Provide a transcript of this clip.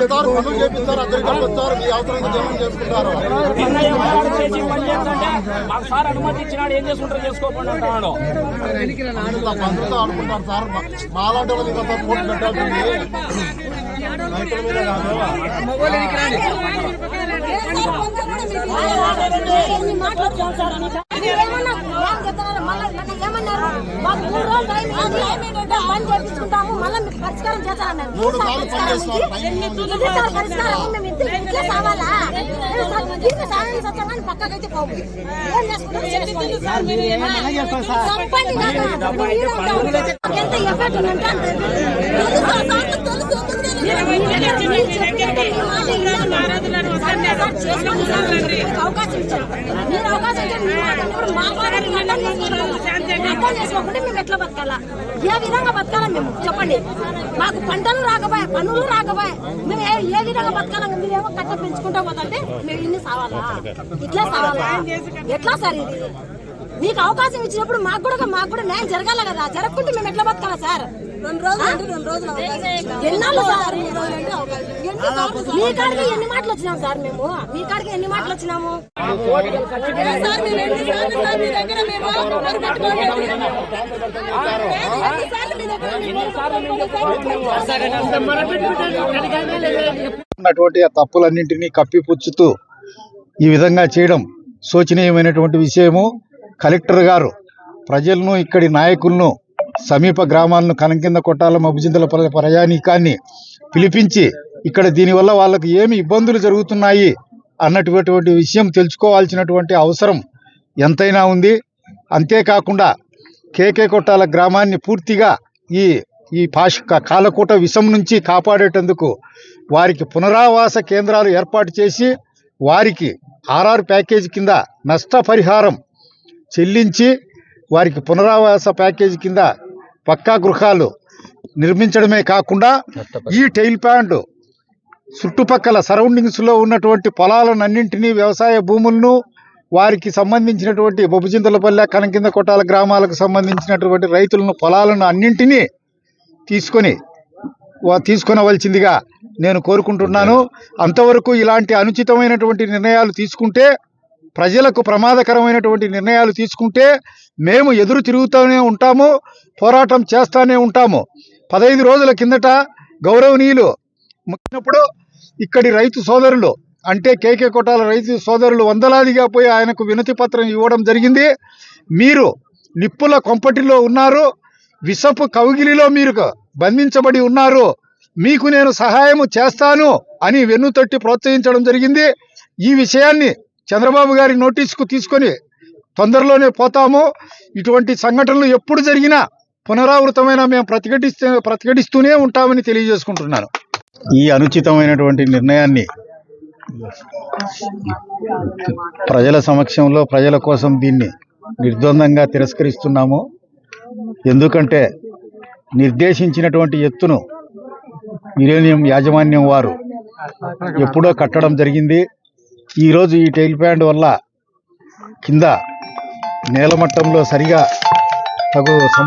చేస్తారు పనులు చేపిస్తారు అందరికీ వస్తారు మీ అవసరం జనం చేసుకుంటారు సార్ అనుమతి ఇచ్చినాడు ఏం చేసుకుంటారు చేసుకోకుండా అంటున్నాడు అంతా అనుకుంటారు సార్ మాలాంటి వాళ్ళు ఇంకా సార్ పోటీ పెట్టాల్సింది రైతుల మీద కాదు ఎన్ని మాటలు చెప్తున్నారు? మళ్ళా నన్ను ఏమన్నారు? మూడు రోజులు టైం చేపించుకుంటాము. మళ్ళా మీకు పరిష్కారం చేస్తారన్నారు. పరిష్కారం పరిష్కారం. మేము ఇట్లే సావాలా? పక్కకైతే పోవు. ఏం చేసుకుంటారు? ఎంత ఎఫెక్ట్ ఉందంటే తెలుసు. చేసుకోండి అవకాశం ఇచ్చారు. మీరు అవకాశం ఇచ్చారు. మా అర్థం చేసుకోకుండా మేము ఎట్లా బతకాలా ఏ విధంగా బతకాలా మేము చెప్పండి మాకు పంటలు రాకపోయా పనులు రాకపోయా మేము ఏ ఏ విధంగా బతకాలా మీరేమో కట్ట పెంచుకుంటా పోతుంటే మేము ఇన్ని సావాలా ఇట్లా సావాలా ఎట్లా సార్ ఇది మీకు అవకాశం ఇచ్చినప్పుడు మాకు కూడా మాకు కూడా న్యాయం జరగాల కదా. జరగకుంటే మేము ఎట్లా బతకాలా సార్? రెండు రోజులు రెండు రోజులు ఎన్నాళ్ళు సార్? మీ కాడికి ఎన్ని మాటలు వచ్చినాం సార్ మేము? మీ కాడికి ఎన్ని మాటలు వచ్చినాము? సార్ మేము ఎన్నిసార్లు సార్ మీ దగ్గర మేము మొదలు పెట్టుకోండి. ఎన్నిసార్లు మీ దగ్గర మేము ఉన్నటువంటి ఆ తప్పులన్నింటినీ కప్పిపుచ్చుతూ ఈ విధంగా చేయడం శోచనీయమైనటువంటి విషయము. కలెక్టర్ గారు ప్రజలను ఇక్కడి నాయకులను సమీప గ్రామాలను కనకింద కొట్టాల మబ్బుజింతల ప్రయాణికాన్ని పిలిపించి ఇక్కడ దీనివల్ల వాళ్ళకు ఏమి ఇబ్బందులు జరుగుతున్నాయి అన్నటువంటి విషయం తెలుసుకోవాల్సినటువంటి అవసరం ఎంతైనా ఉంది. అంతేకాకుండా కేకే కొట్టాల గ్రామాన్ని పూర్తిగా ఈ ఈ పాష కాలకూట విషం నుంచి కాపాడేటందుకు వారికి పునరావాస కేంద్రాలు ఏర్పాటు చేసి వారికి ఆర్ఆర్ ప్యాకేజీ కింద నష్టపరిహారం చెల్లించి వారికి పునరావాస ప్యాకేజీ కింద పక్కా గృహాలు నిర్మించడమే కాకుండా ఈ టైల్ ప్యాంట్ చుట్టుపక్కల సరౌండింగ్స్లో ఉన్నటువంటి పొలాలన్నింటినీ వ్యవసాయ భూములను వారికి సంబంధించినటువంటి బొబ్బుచింతలపల్లె కనకింద కొట్టాల గ్రామాలకు సంబంధించినటువంటి రైతులను పొలాలను అన్నింటినీ తీసుకొని వా- తీసుకొనవలసిందిగా నేను కోరుకుంటున్నాను. అంతవరకు ఇలాంటి అనుచితమైనటువంటి నిర్ణయాలు తీసుకుంటే ప్రజలకు ప్రమాదకరమైనటువంటి నిర్ణయాలు తీసుకుంటే మేము ఎదురు తిరుగుతూనే ఉంటాము పోరాటం చేస్తూనే ఉంటాము. పదహైదు రోజుల కిందట గౌరవనీయులు ముఖ్యప్పుడు ఇక్కడి రైతు సోదరులు అంటే కేకే కోటాల రైతు సోదరులు వందలాదిగా పోయి ఆయనకు వినతి పత్రం ఇవ్వడం జరిగింది. మీరు నిప్పుల కొంపటిలో ఉన్నారు విషపు కౌగిలిలో మీరు బంధించబడి ఉన్నారు. మీకు నేను సహాయం చేస్తాను అని వెన్నుతట్టి ప్రోత్సహించడం జరిగింది. ఈ విషయాన్ని చంద్రబాబు గారి నోటీసుకు తీసుకొని తొందరలోనే పోతాము. ఇటువంటి సంఘటనలు ఎప్పుడు జరిగినా పునరావృతమైన మేము ప్రతిఘటిస్తూ ప్రతిఘటిస్తూనే ఉంటామని తెలియజేసుకుంటున్నాను. ఈ అనుచితమైనటువంటి నిర్ణయాన్ని ప్రజల సమక్షంలో ప్రజల కోసం దీన్ని నిర్ద్వందంగా తిరస్కరిస్తున్నాము. ఎందుకంటే నిర్దేశించినటువంటి ఎత్తును యురేనియం యాజమాన్యం వారు ఎప్పుడో కట్టడం జరిగింది. ఈరోజు ఈ టైల్ ప్యాంట్ వల్ల కింద నేలమట్టంలో సరిగా తగు సం-